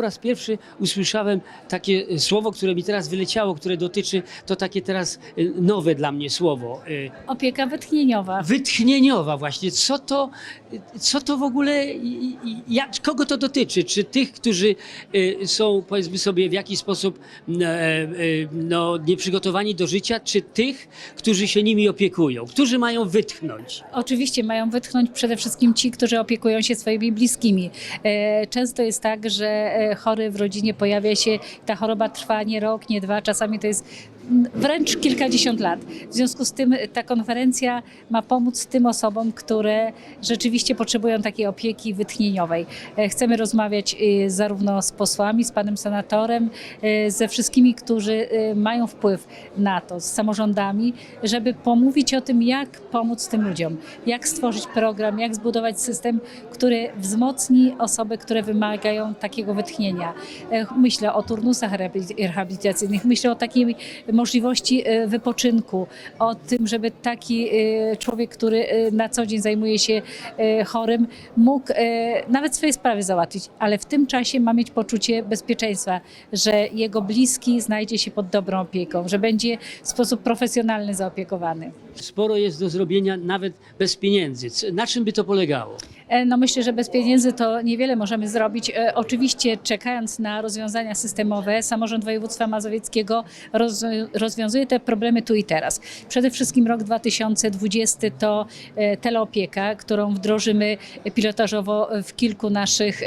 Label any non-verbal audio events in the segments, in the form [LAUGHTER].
po raz pierwszy usłyszałem takie e, słowo, które mi teraz wyleciało, które dotyczy, to takie teraz e, nowe dla mnie słowo. e, Opieka wytchnieniowa. Wytchnieniowa właśnie. Co to, co to w ogóle, jak, kogo to dotyczy? Czy tych, którzy są powiedzmy sobie w jakiś sposób no, nieprzygotowani do życia, czy tych, którzy się nimi opiekują? Którzy mają wytchnąć? Oczywiście mają wytchnąć przede wszystkim ci, którzy opiekują się swoimi bliskimi. Często jest tak, że chory w rodzinie pojawia się, ta choroba trwa nie rok, nie dwa, czasami to jest wręcz kilkadziesiąt lat. W związku z tym ta konferencja ma pomóc tym osobom, które rzeczywiście potrzebują takiej opieki wytchnieniowej. E, Chcemy rozmawiać e, zarówno z posłami, z panem senatorem, e, ze wszystkimi, którzy mają wpływ na to, z samorządami, żeby pomówić o tym, jak pomóc tym ludziom, jak stworzyć program, jak zbudować system, który wzmocni osoby, które wymagają takiego wytchnienia. E, Myślę o turnusach rehabi- rehabilitacyjnych, myślę o takiej możliwości e, wypoczynku, o tym, żeby taki e, człowiek, który e, na co dzień zajmuje się chorym, mógł nawet swoje sprawy załatwić, ale w tym czasie ma mieć poczucie bezpieczeństwa, że jego bliski znajdzie się pod dobrą opieką, że będzie w sposób profesjonalny zaopiekowany. Sporo jest do zrobienia nawet bez pieniędzy. Na czym by to polegało? E, No myślę, że bez pieniędzy to niewiele możemy zrobić. E, Oczywiście czekając na rozwiązania systemowe, samorząd województwa mazowieckiego roz, rozwiązuje te problemy tu i teraz. Przede wszystkim rok 2020 to e, teleopieka, którą wdrożymy pilotażowo w kilku naszych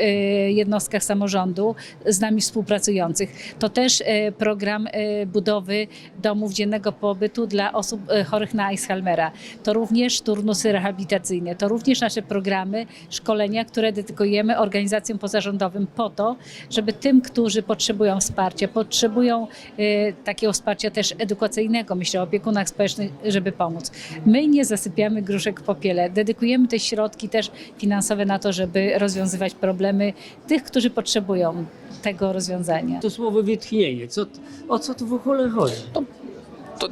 jednostkach samorządu z nami współpracujących. To też program budowy domów dziennego pobytu dla osób chorych na Alzheimera. To również turnusy rehabilitacyjne, to również nasze programy, szkolenia, które dedykujemy organizacjom pozarządowym po to, żeby tym, którzy potrzebują wsparcia, potrzebują e, takiego wsparcia też edukacyjnego, myślę o opiekunach społecznych, żeby pomóc. My nie zasypiamy gruszek w popiele. Dedykujemy te środki też finansowe na to, żeby rozwiązywać problemy tych, którzy potrzebują tego rozwiązania. To słowo wytchnienie. Co, o co tu w ogóle chodzi? To,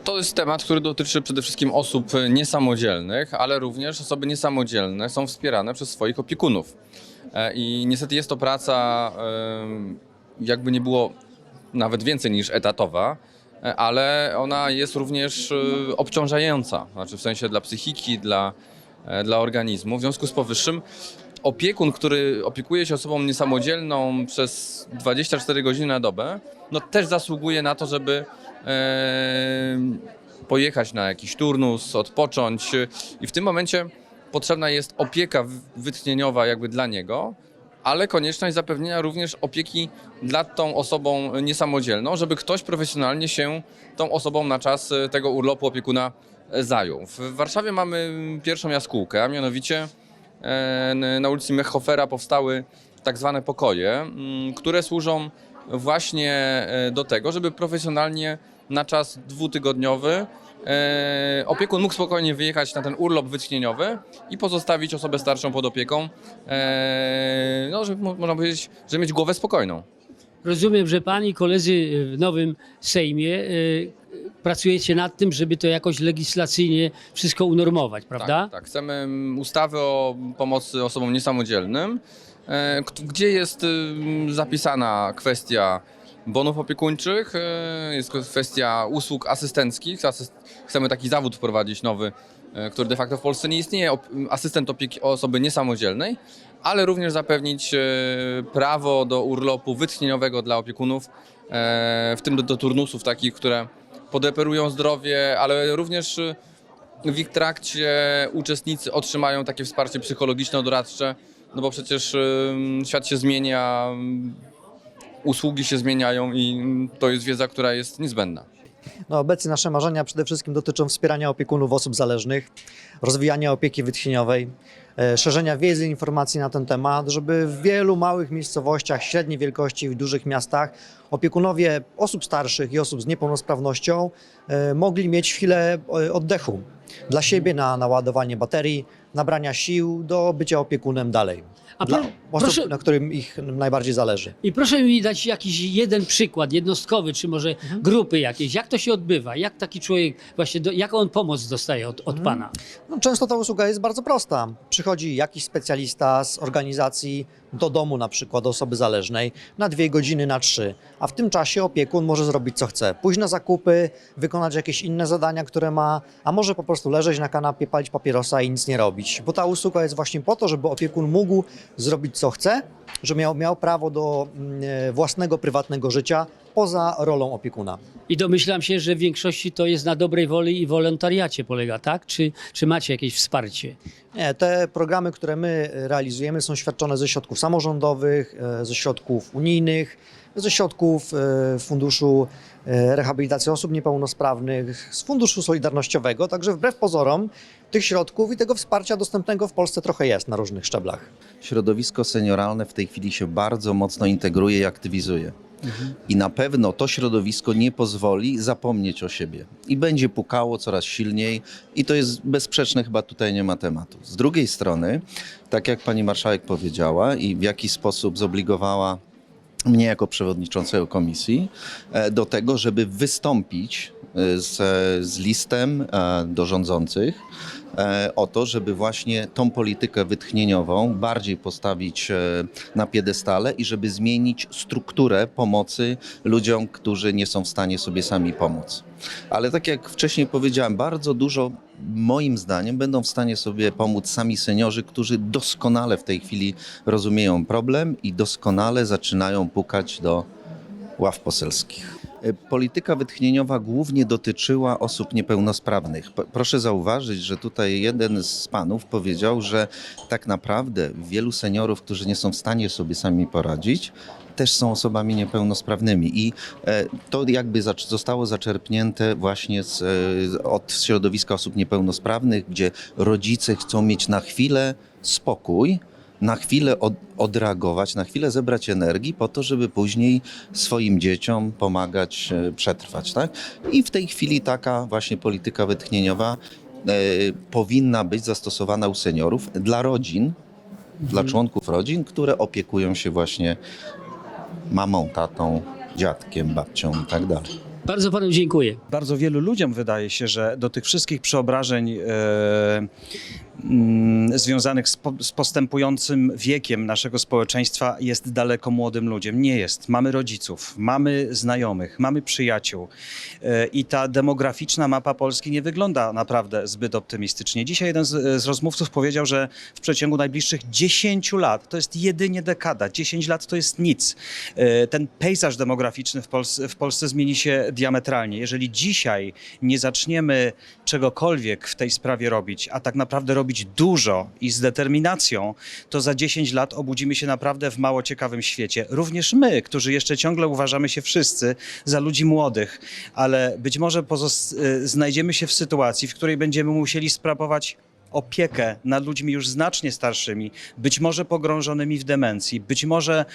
to jest temat, który dotyczy przede wszystkim osób niesamodzielnych, ale również osoby niesamodzielne są wspierane przez swoich opiekunów. E, I niestety jest to praca, jakby nie było nawet więcej niż etatowa, e, ale ona jest również e, obciążająca, znaczy w sensie dla psychiki, dla, dla organizmu. W związku z powyższym opiekun, który opiekuje się osobą niesamodzielną przez 24 godziny na dobę, no też zasługuje na to, żeby e, pojechać na jakiś turnus, odpocząć i w tym momencie potrzebna jest opieka wytchnieniowa jakby dla niego, ale konieczność zapewnienia również opieki dla tą osobą niesamodzielną, żeby ktoś profesjonalnie się tą osobą na czas e, tego urlopu opiekuna e, zajął. W Warszawie mamy pierwszą jaskółkę, a mianowicie na ulicy Mechhofera powstały tak zwane pokoje, mm, które służą właśnie e, do tego, żeby profesjonalnie na czas dwutygodniowy e, opiekun mógł spokojnie wyjechać na ten urlop wytchnieniowy i pozostawić osobę starszą pod opieką, e, no, żeby mo- można powiedzieć, żeby mieć głowę spokojną. Rozumiem, że pani koledzy w nowym Sejmie pracujecie nad tym, żeby to jakoś legislacyjnie wszystko unormować, prawda? Tak, tak. Chcemy mm, ustawy o pomocy osobom niesamodzielnym, e, gdzie jest ym, zapisana kwestia bonów opiekuńczych, e, jest kwestia usług asystenckich. Asyst- Chcemy taki zawód wprowadzić nowy, e, który de facto w Polsce nie istnieje, asystent opieki osoby niesamodzielnej, ale również zapewnić prawo do urlopu wytchnieniowego dla opiekunów, w tym do, do turnusów takich, które podeperują zdrowie, ale również e, w ich trakcie uczestnicy otrzymają takie wsparcie psychologiczno-doradcze, no bo przecież świat się zmienia, usługi się zmieniają i to jest wiedza, która jest niezbędna. No, obecnie nasze marzenia przede wszystkim dotyczą wspierania opiekunów osób zależnych, rozwijania opieki wytchnieniowej, e, szerzenia wiedzy i informacji na ten temat, żeby w wielu małych miejscowościach średniej wielkości, w dużych miastach opiekunowie osób starszych i osób z niepełnosprawnością e, mogli mieć chwilę e, oddechu dla siebie na naładowanie baterii, nabrania sił do bycia opiekunem dalej. A pro, osób, proszę, na którym ich najbardziej zależy. I proszę mi dać jakiś jeden przykład jednostkowy, czy może Mhm. grupy jakieś. Jak to się odbywa? Jak taki człowiek właśnie, do, jaką on pomoc dostaje od, Mhm. od pana? No, często ta usługa jest bardzo prosta. Przychodzi jakiś specjalista z organizacji, do domu na przykład osoby zależnej na dwie godziny, na trzy, a w tym czasie opiekun może zrobić co chce. Pójść na zakupy, wykonać jakieś inne zadania, które ma, a może po prostu leżeć na kanapie, palić papierosa i nic nie robić. Bo ta usługa jest właśnie po to, żeby opiekun mógł zrobić co chce, że miał, miał prawo do mm, e, własnego, prywatnego życia poza rolą opiekuna. I domyślam się, że w większości to jest na dobrej woli i wolontariacie polega, tak? Czy, czy macie jakieś wsparcie? Nie, te programy, które my realizujemy, są świadczone ze środków samorządowych, e, ze środków unijnych, ze środków e, Funduszu e, Rehabilitacji Osób Niepełnosprawnych, z Funduszu Solidarnościowego. Także wbrew pozorom tych środków i tego wsparcia dostępnego w Polsce trochę jest na różnych szczeblach. środowisko senioralne w tej chwili się bardzo mocno integruje i aktywizuje. I na pewno to środowisko nie pozwoli zapomnieć o siebie. I będzie pukało coraz silniej, i to jest bezsprzeczne, chyba tutaj nie ma tematu. Z drugiej strony, tak jak pani marszałek powiedziała, i w jaki sposób zobligowała mnie jako przewodniczącego komisji e, do tego, żeby wystąpić z, z listem do rządzących e, o to, żeby właśnie tą politykę wytchnieniową bardziej postawić e, na piedestale i żeby zmienić strukturę pomocy ludziom, którzy nie są w stanie sobie sami pomóc. Ale tak jak wcześniej powiedziałem, bardzo dużo moim zdaniem będą w stanie sobie pomóc sami seniorzy, którzy doskonale w tej chwili rozumieją problem i doskonale zaczynają pukać do ław poselskich. Polityka wytchnieniowa głównie dotyczyła osób niepełnosprawnych. Proszę zauważyć, że tutaj jeden z panów powiedział, że tak naprawdę wielu seniorów, którzy nie są w stanie sobie sami poradzić, też są osobami niepełnosprawnymi i e, to jakby zostało zaczerpnięte właśnie z, e, od środowiska osób niepełnosprawnych, gdzie rodzice chcą mieć na chwilę spokój, na chwilę od, odreagować, na chwilę zebrać energii po to, żeby później swoim dzieciom pomagać e, przetrwać. Tak? I w tej chwili taka właśnie polityka wytchnieniowa e, powinna być zastosowana u seniorów dla rodzin, dla członków rodzin, które opiekują się właśnie mamą, tatą, dziadkiem, babcią i tak dalej. Bardzo panu dziękuję. Bardzo wielu ludziom wydaje się, że do tych wszystkich przeobrażeń mm, związanych z, po, z postępującym wiekiem naszego społeczeństwa jest daleko młodym ludziom. Nie jest. Mamy rodziców, mamy znajomych, mamy przyjaciół e, i ta demograficzna mapa Polski nie wygląda naprawdę zbyt optymistycznie. Dzisiaj jeden z, z rozmówców powiedział, że w przeciągu najbliższych 10 lat, to jest jedynie dekada, 10 lat to jest nic. E, Ten pejzaż demograficzny w Polsce, w Polsce zmieni się diametralnie. Jeżeli dzisiaj nie zaczniemy czegokolwiek w tej sprawie robić, a tak naprawdę robić dużo i z determinacją, to za 10 lat obudzimy się naprawdę w mało ciekawym świecie. Również my, którzy jeszcze ciągle uważamy się wszyscy za ludzi młodych, ale być może y, znajdziemy się w sytuacji, w której będziemy musieli sprawować opiekę nad ludźmi już znacznie starszymi, być może pogrążonymi w demencji, być może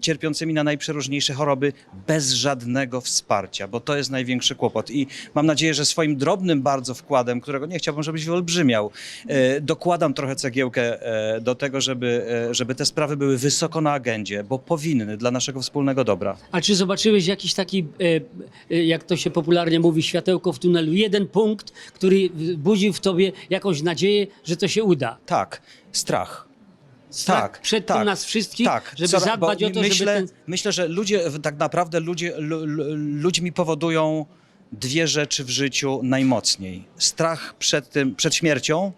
cierpiącymi na najprzeróżniejsze choroby bez żadnego wsparcia, bo to jest największy kłopot. I mam nadzieję, że swoim drobnym bardzo wkładem, którego nie chciałbym, żebyś wyolbrzymiał, e, dokładam trochę cegiełkę e, do tego, żeby, e, żeby te sprawy były wysoko na agendzie, bo powinny dla naszego wspólnego dobra. A czy zobaczyłeś jakiś taki, jak to się popularnie mówi, światełko w tunelu, jeden punkt, który budził w tobie jakąś nadzieję, że to się uda? Tak, strach. Strach Tak, przed tak, tym nas wszystkich, tak. żeby Coraz- zadbać o to, myślę, żeby ten... Myślę, że ludzie, tak naprawdę ludzie, lu, lu, ludźmi powodują dwie rzeczy w życiu najmocniej. Strach przed, tym, przed śmiercią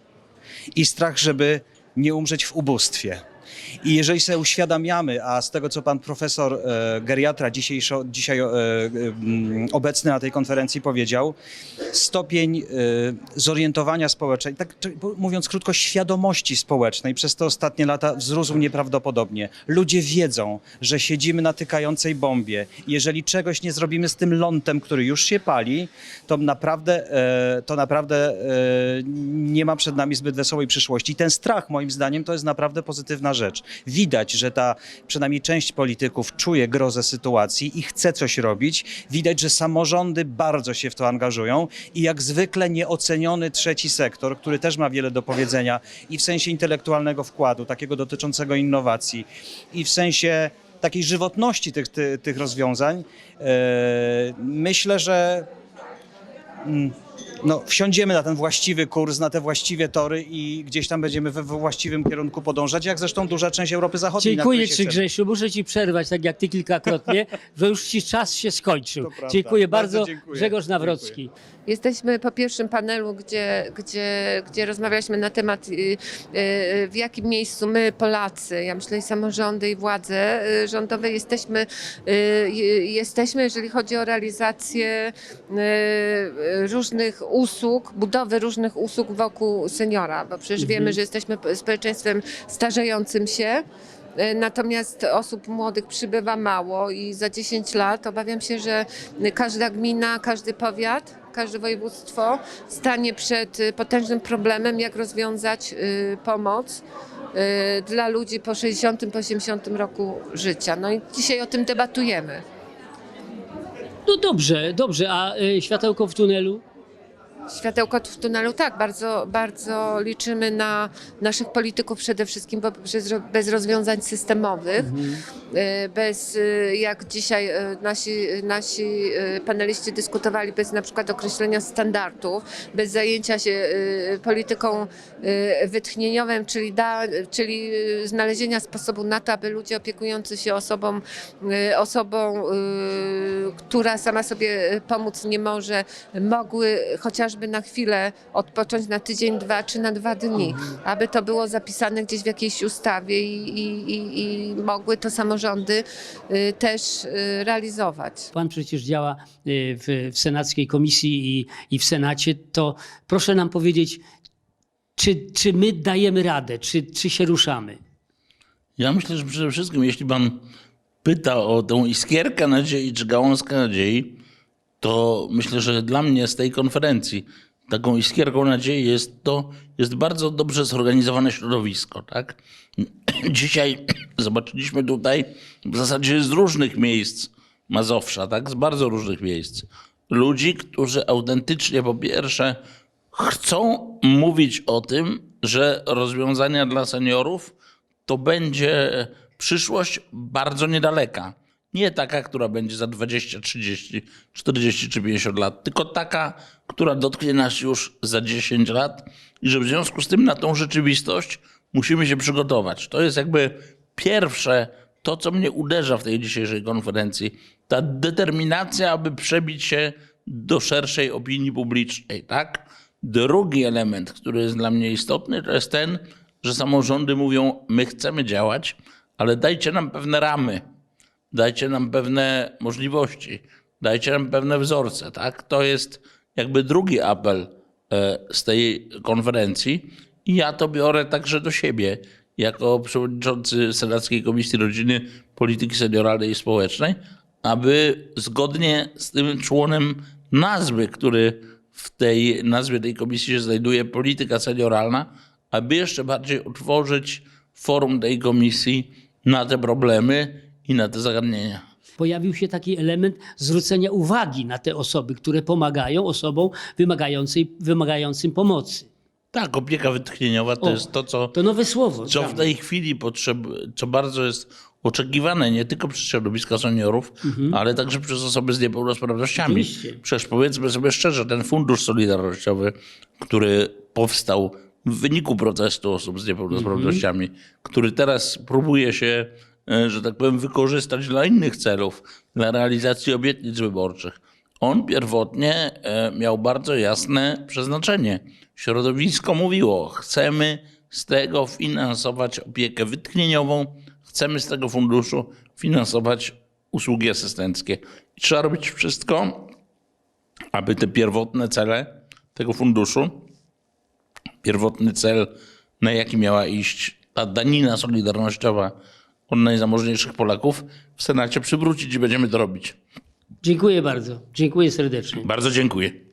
i strach, żeby nie umrzeć w ubóstwie. I jeżeli sobie uświadamiamy, a z tego co pan profesor e, geriatra dzisiejszo, dzisiaj e, mm, obecny na tej konferencji powiedział, stopień e, zorientowania społecznej, tak mówiąc krótko, świadomości społecznej przez te ostatnie lata wzrósł nieprawdopodobnie. Ludzie wiedzą, że siedzimy na tykającej bombie. Jeżeli czegoś nie zrobimy z tym lądem, który już się pali, to naprawdę, e, to naprawdę e, nie ma przed nami zbyt wesołej przyszłości. I ten strach, moim zdaniem, to jest naprawdę pozytywna rzecz. Widać, że ta przynajmniej część polityków czuje grozę sytuacji i chce coś robić. Widać, że samorządy bardzo się w to angażują i jak zwykle nieoceniony trzeci sektor, który też ma wiele do powiedzenia i w sensie intelektualnego wkładu, takiego dotyczącego innowacji, i w sensie takiej żywotności tych, tych, tych rozwiązań, e, myślę, że mm, no, wsiądziemy na ten właściwy kurs, na te właściwe tory i gdzieś tam będziemy we właściwym kierunku podążać, jak zresztą duża część Europy Zachodniej. na Dziękuję której się Ci chcemy. Grzesiu, muszę Ci przerwać, tak jak Ty kilkakrotnie, [LAUGHS] że już Ci czas się skończył. To prawda. Dziękuję Bardzo bardzo, dziękuję. Grzegorz Nawrocki. Jesteśmy po pierwszym panelu, gdzie, gdzie, gdzie rozmawialiśmy na temat, y, y, w jakim miejscu my, Polacy, ja myślę i samorządy, i władze y, rządowe, jesteśmy, y, y, jesteśmy, jeżeli chodzi o realizację y, y, różnych usług, budowy różnych usług wokół seniora, bo przecież wiemy, że jesteśmy społeczeństwem starzejącym się. Y, Natomiast osób młodych przybywa mało i za 10 lat obawiam się, że każda gmina, każdy powiat, każde województwo stanie przed y, potężnym problemem, jak rozwiązać y, pomoc dla ludzi po 60, po 80 roku życia. No i dzisiaj o tym debatujemy. No dobrze, dobrze, a światełko w tunelu? Światełko w tunelu, tak, bardzo, bardzo liczymy na naszych polityków przede wszystkim, bo bez, bez rozwiązań systemowych, y, bez, y, jak dzisiaj y, nasi, nasi paneliści dyskutowali, bez na przykład określenia standardów, bez zajęcia się polityką wytchnieniową, czyli, da, czyli znalezienia sposobu na to, aby ludzie opiekujący się osobą, osobą która sama sobie pomóc nie może, mogły chociażby na chwilę odpocząć na tydzień, dwa czy na dwa dni, aby to było zapisane gdzieś w jakiejś ustawie i, i, i, i mogły to samorządy y, też y, realizować. Pan przecież działa y, w, w senackiej komisji i, i w Senacie, to proszę nam powiedzieć, czy, czy my dajemy radę, czy, czy się ruszamy? Ja myślę, że przede wszystkim, jeśli pan pyta o tą iskierkę nadziei czy gałązkę nadziei, to myślę, że dla mnie z tej konferencji taką iskierką nadziei jest to, jest bardzo dobrze zorganizowane środowisko. Tak? [CLEARS THROAT] Dzisiaj [CLEARS THROAT] zobaczyliśmy tutaj w zasadzie z różnych miejsc Mazowsza, tak? z bardzo różnych miejsc, ludzi, którzy autentycznie po pierwsze chcą mówić o tym, że rozwiązania dla seniorów to będzie przyszłość bardzo niedaleka. Nie taka, która będzie za 20, 30, 40 czy 50 lat, tylko taka, która dotknie nas już za 10 lat i że w związku z tym na tą rzeczywistość musimy się przygotować. To jest jakby pierwsze, to co mnie uderza w tej dzisiejszej konferencji, ta determinacja, aby przebić się do szerszej opinii publicznej, tak? Drugi element, który jest dla mnie istotny, to jest ten, że samorządy mówią: My chcemy działać, ale dajcie nam pewne ramy, dajcie nam pewne możliwości, dajcie nam pewne wzorce. Tak? To jest jakby drugi apel e, z tej konferencji. I ja to biorę także do siebie, jako przewodniczący Senackiej Komisji Rodziny, Polityki Senioralnej i Społecznej, aby zgodnie z tym członem nazwy, który w tej nazwie tej komisji się znajduje, polityka senioralna, aby jeszcze bardziej otworzyć forum tej komisji na te problemy i na te zagadnienia. Pojawił się taki element zwrócenia uwagi na te osoby, które pomagają osobom wymagającym pomocy. Tak, opieka wytchnieniowa to O, jest to, co, To nowe słowo. co w tej chwili potrzeb, co bardzo jest oczekiwane nie tylko przez środowiska seniorów, ale także przez osoby z niepełnosprawnościami. Oczywiście. Przecież powiedzmy sobie szczerze, ten fundusz solidarnościowy, który powstał w wyniku protestu osób z niepełnosprawnościami, który teraz próbuje się, że tak powiem, wykorzystać dla innych celów, dla realizacji obietnic wyborczych. On pierwotnie e, miał bardzo jasne przeznaczenie. Środowisko mówiło, chcemy z tego finansować opiekę wytchnieniową, chcemy z tego funduszu finansować usługi asystenckie. I trzeba robić wszystko, aby te pierwotne cele tego funduszu, pierwotny cel, na jaki miała iść ta danina solidarnościowa od najzamożniejszych Polaków, w Senacie przywrócić i będziemy to robić. Dziękuję bardzo. Dziękuję serdecznie. Bardzo dziękuję.